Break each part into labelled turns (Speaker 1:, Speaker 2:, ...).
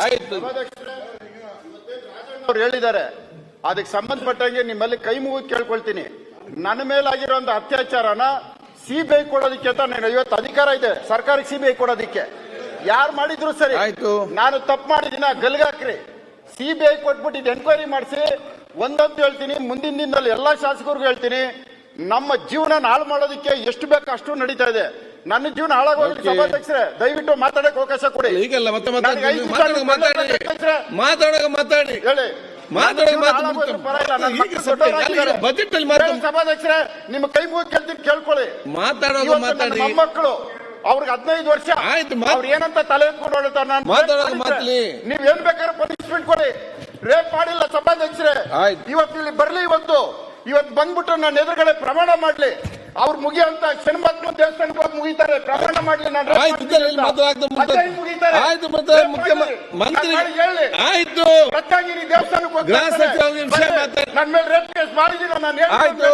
Speaker 1: ಆಯ್ತು.
Speaker 2: ಅವ್ರು ಹೇಳಿದ್ದಾರೆ. ಅದಕ್ಕೆ ಸಂಬಂಧಪಟ್ಟಂಗೆ ನಿಮ್ಮಲ್ಲಿ ಕೈ ಮುಗಿ ಕೇಳ್ಕೊಳ್ತೀನಿ. ನನ್ನ ಮೇಲಾಗಿರೋ ಒಂದು ಅತ್ಯಾಚಾರನ ಸಿಬಿಐ ಕೊಡೋದಕ್ಕೆ ಅಂತ ನಾನು ಇವತ್ತು ಅಧಿಕಾರ ಇದೆ. ಸರ್ಕಾರಕ್ಕೆ ಸಿಬಿಐ ಕೊಡೋದಕ್ಕೆ. ಯಾರು ಮಾಡಿದ್ರು ಸರಿ?
Speaker 1: ಆಯ್ತು.
Speaker 2: ನಾನು ತಪ್ಪು ಮಾಡಿದಿನ? ಗಲ್ಗಾಕ್ರಿ. ಸಿಬಿಐ ಕೊಟ್ಬಿಟ್ಟು ಇದು ಎನ್ಕ್ವೈರಿ ಮಾಡಿಸಿ. ಒಂದಂತ ಹೇಳ್ತೀನಿ. ಮುಂದಿನ ದಿನದಲ್ಲಿ ಎಲ್ಲಾ ಶಾಸಕರಿಗೂ ಹೇಳ್ತೀನಿ. ನಮ್ಮ ಜೀವನ ಹಾಳು ಮಾಡೋದಕ್ಕೆ ಎಷ್ಟು ಬೇಕು ಅಷ್ಟು ನಡೀತಾ ಇದೆ. ನನ್ನ ಜೀವನ
Speaker 1: ಹಾಳಾಗೋಗಿ.
Speaker 2: ಸಭಾಧ್ಯಕ್ಷರೇ. ದಯವಿಟ್ಟು ಮಾತಾಡಕ್ಕೆ ಅವಕಾಶ ಕೊಡಿ.
Speaker 1: ಈಗಲ್ಲ ಮತ್ತೆ ಮಾತಾಡಿ ಮಾತಾಡೋಕೆ ಮಾತಾಡಿ.
Speaker 2: ಹೇಳಿ. ಮಕ್ಕಳು ಸಭಾಧ್ಯಕ್ಷರೇ. ನಿಮ್ಮ ಕೈ ಮುಗಿ ಕೇಳ್ತೀನಿ ಕೇಳ್ಕೊಳ್ಳಿ.
Speaker 1: ಮಾತಾಡೋದು ಮಾತಾಡಿ.
Speaker 2: ಮೊಮ್ಮಕ್ಕಳು ಅವ್ರಿಗೆ ಹದಿನೈದು ವರ್ಷ.
Speaker 1: ಆಯ್ತು,
Speaker 2: ಅವ್ರ ಏನಂತ ತಲೆ ಎತ್ಕೊಂಡು ನಾನು.
Speaker 1: ಮಾತಾಡೋದು ಮಾತ್ಲಿ.
Speaker 2: ನೀವ್ ಏನ್ ಬೇಕಾದ್ರೆ ಪನಿಷ್ಮೆಂಟ್ ಕೊಡಿ. ರೇಪ್ ಮಾಡಿಲ್ಲ ಸಭಾಧ್ಯಕ್ಷರೇ. ಇವತ್ತು ಇಲ್ಲಿ ಬರ್ಲಿ ಇವತ್ತು. ಇವತ್ತು ಬಂದ್ಬಿಟ್ಟು ನನ್ನ ಎದುರುಗಡೆ ಪ್ರಮಾಣ ಮಾಡ್ಲಿ. ಅವ್ರು ಮುಗಿಯಂತ ಶನಿಮತ್ಮ ದೇವಸ್ಥಾನಕ್ಕೆ ಹೋಗಿ ಮುಗಿತಾರೆ. ಪ್ರಮಾಣ ಮಾಡಿ
Speaker 1: ಆಯ್ತು ಮತ್ತೆ. ಮುಖ್ಯಮಂತ್ರಿ. ಆಯ್ತು
Speaker 2: ರತ್ನಾಗಿರಿ ದೇವಸ್ಥಾನಕ್ಕೆ ನನ್ ಮೇಲೆ ರೇಪ್ ಕೇಸ್ ಮಾಡಿದೀರ ನಾನು
Speaker 1: ಆಯ್ತು.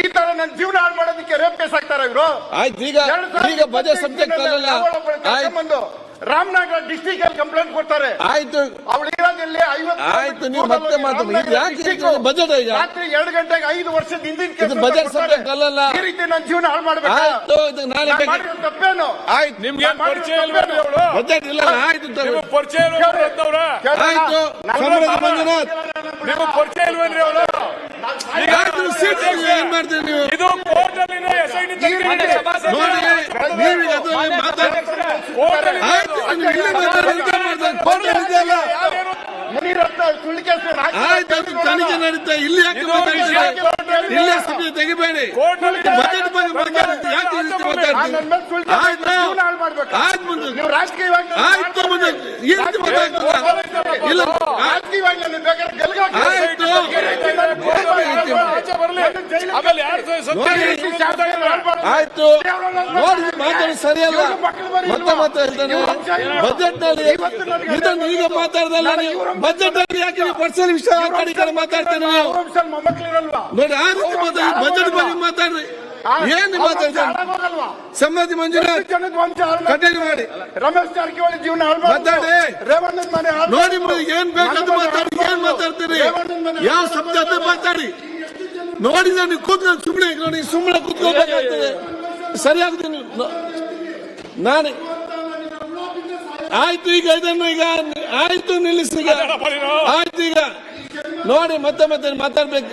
Speaker 2: ಈ ತರ ನನ್ನ ಜೀವನ ಹಾಳು ಮಾಡೋದಕ್ಕೆ ರೇಪ್ ಕೇಸ್ ಆಗ್ತಾರೆ ಇವರು?
Speaker 1: ಆಯ್ತು ಈಗ ಈಗ ಬಜೆಟ್ ಸಬ್ಜೆಕ್ಟ್ ಆಯ್ತು.
Speaker 2: ರಾಮನಗರ ಡಿಸ್ಟಿಕ್ ಅಲ್ಲಿ ಕಂಪ್ಲೇಂಟ್ ಕೊಡ್ತಾರೆ.
Speaker 1: ಆಯ್ತು.
Speaker 2: ಅವಳು ಇರೋದಿಲ್ಲಿ ಐವತ್ತು
Speaker 1: ಆಯ್ತು, ನೀವು ಮತ್ತೆ ಮಾತಾಡಿ. ಇದು ಯಾಕೆ ಬಜೆಟ್ ಈಗ?
Speaker 2: ರಾತ್ರಿ ಎರಡು ಗಂಟೆಗೆ ಐದು ವರ್ಷದ ಹಿಂದಿನ
Speaker 1: ಇದು ಬಜೆಟ್ ಸಬ್ಜೆಕ್ಟ್ ಅಲ್ಲಲ್ಲ.
Speaker 2: ಈ ರೀತಿ ನನ್ನ ಜೀವನ ಹಾಳು ಮಾಡಬೇಕು?
Speaker 1: ಆಯ್ತು ಇದು ನಾಳೆ ಬೇಕು?
Speaker 2: ತಪ್ಪೇನು?
Speaker 1: ಆಯ್ತು.
Speaker 3: ನಿಮ್ಗೆ ಪರಿಚಯ ಇಲ್ವೇನ್ರಿ ಅವಳು?
Speaker 1: ಬಜೆಟ್ ಇಲ್ಲ ಆಯ್ತು.
Speaker 3: ನಿಮಗೆ ಪರಿಚಯ
Speaker 2: ಕೇಳೋಣ?
Speaker 1: ಆಯ್ತು.
Speaker 2: ನಾನು
Speaker 1: ಸಮರದ ಮಂಜುನಾಥ್.
Speaker 3: ನಿಮಗೆ ಪರಿಚಯ ಇಲ್ವೇನ್ರಿ ಅವಳು? ಈಗ
Speaker 1: ಸೀಟ್ ಏನ್ ಮಾಡ್ತೀರಿ ನೀವು?
Speaker 3: ಇದು ಕೋರ್ಟ್ ಅಲ್ಲಿ ಎಸ್ ಐ ಟಿ
Speaker 1: ನೋಡಿ ಆಯ್ತು ತನಿಖೆ ನಡೀತಾ ಇಲ್ಲಿ ಯಾಕೆ ಮಾತಾಡಿದ್ರೆ ಇಲ್ಲೇ ಸಭೆ ತೆಗಿಬೇಡಿ. ಬಜೆಟ್ ಬಗ್ಗೆ ಮಾತಾಡಿದ್ರೆ ಯಾಕೆ ಮಾತಾಡ್ತೀವಿ ಆಯ್ತು. ಆಯ್ತು ಮುಂದೆ.
Speaker 2: ಆಯ್ತು
Speaker 1: ಆಯ್ತು ಮುಂದೆ. ಈ ರೀತಿ ಮಾತಾಡ್ತೀರಾ ಇಲ್ಲ. ಆಯ್ತು. ನೋಡಿ ಮಾತಾಡಿ ಸರಿಯಲ್ಲ. ಮತ್ತೆ ಮತ್ತೆ ಹೇಳ್ತಾನೆ ಬಜೆಟ್ನಲ್ಲಿ ಇದನ್ನು ಈಗ ಮಾತಾಡ್ದಲ್ಲ ನೀವು? ಬಜೆಟ್ ಅಲ್ಲಿ ಯಾಕೆ ನೀವು ಪರ್ಸನಲ್ ವಿಷಯ ಕಡೆ ಕಡೆ ಮಾತಾಡ್ತೇನೆ ನೀವು? ನೋಡಿ ಆ ರೀತಿ ಮಾತಾಡಿ ಬಜೆಟ್ ಬಗ್ಗೆ ಮಾತಾಡ್ರಿ. ಏನ್? ಸಮ್ಮತಿ ಮಂಜುನಾಥ್.
Speaker 2: ಮಾಡಿ-
Speaker 1: ಕಂಟಿನ್ಯೂ ಮಾಡಿ.
Speaker 2: ರಮೇಶ್ ಜಾರಕಿಹೊಳಿ ಜೀವನ
Speaker 1: ಮಾತಾಡಿ.
Speaker 2: ರೇವಣ್ಣನ ಮನೆ
Speaker 1: ನೋಡಿ ಏನ್ ಬೇಕಂತ ಮಾತಾಡಿ ಏನ್ ಮಾತಾಡ್ತೀರಿ? ಯಾವ ಶಬ್ದ ಮಾತಾಡಿ. ನೋಡಿ ನಾನು ಕೂತ್ಕೊಂಡು ಸುಮ್ಮನೆ ನೋಡಿ ಸುಮ್ಮನೆ ಕೂತ್ಕೋಬೇಕಾಗ್ತದೆ ಸರಿಯಾಗುತ್ತೆ ನಾನು. ಆಯ್ತು ಈಗ ಇದನ್ನು ಈಗ ಆಯ್ತು ನಿಲ್ಲಿಸಿ ಆಯ್ತು ಈಗ. ನೋಡಿ ಮತ್ತೆ ಮತ್ತೆ ಮಾತಾಡ್ಬೇಕು.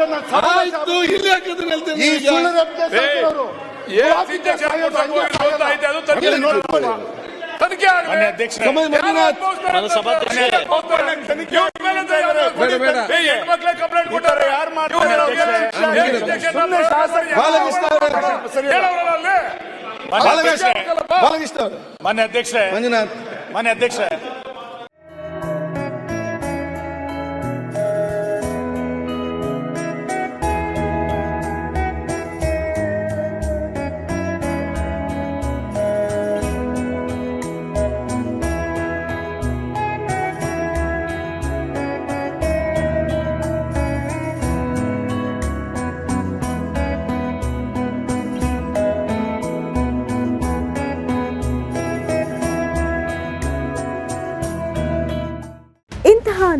Speaker 2: ನನ್ನ ಅಧ್ಯಕ್ಷ
Speaker 1: ಆಯ್ತು ಇಲ್ಲಿ ಯಾಕಂದ್ರೆ ಹೇಳ್ತೇನೆ
Speaker 2: ಈ
Speaker 1: ಈಗ
Speaker 2: ಸುಳ್ಳು ರೇಪ್ಗೆ ಸತ್ತವರು.
Speaker 3: ತನಿಖೆ ಆಗಲಿ.
Speaker 1: ಸಮಯ ಮಂಜುನಾಥ್.
Speaker 3: ಯಾರು ಅನುಭವಿಸ್ತಾರೆ? ಇವ್ರ ಮೇಲೆ ಅಂತ ಯಾರು
Speaker 1: ಬೇಡ, ಬೇಡ.
Speaker 3: ಏ, ಹೆಣ್ಮಕ್ಳೇ ಕಂಪ್ಲೇಂಟ್ ಕೊಟ್ಟಾರೆ. ಯಾರು ಮಾಡ್ತಾರೆ
Speaker 2: ಸುಮ್ನೆ ಶಾಸಕ
Speaker 1: ಬಾಲಕೃಷ್ಣ ಅವರೇ.
Speaker 3: ಹೇಳವ್ರಲ್ಲ ಅಲ್ಲಿ
Speaker 1: ಬಾಲಕೃಷ್ಣ ಬಾಲಕೃಷ್ಣ ಅವರೇ.
Speaker 3: ಮನೆ ಅಧ್ಯಕ್ಷರೇ.
Speaker 1: ಮಂಜುನಾಥ್.
Speaker 3: ಮನೆ ಅಧ್ಯಕ್ಷರೇ.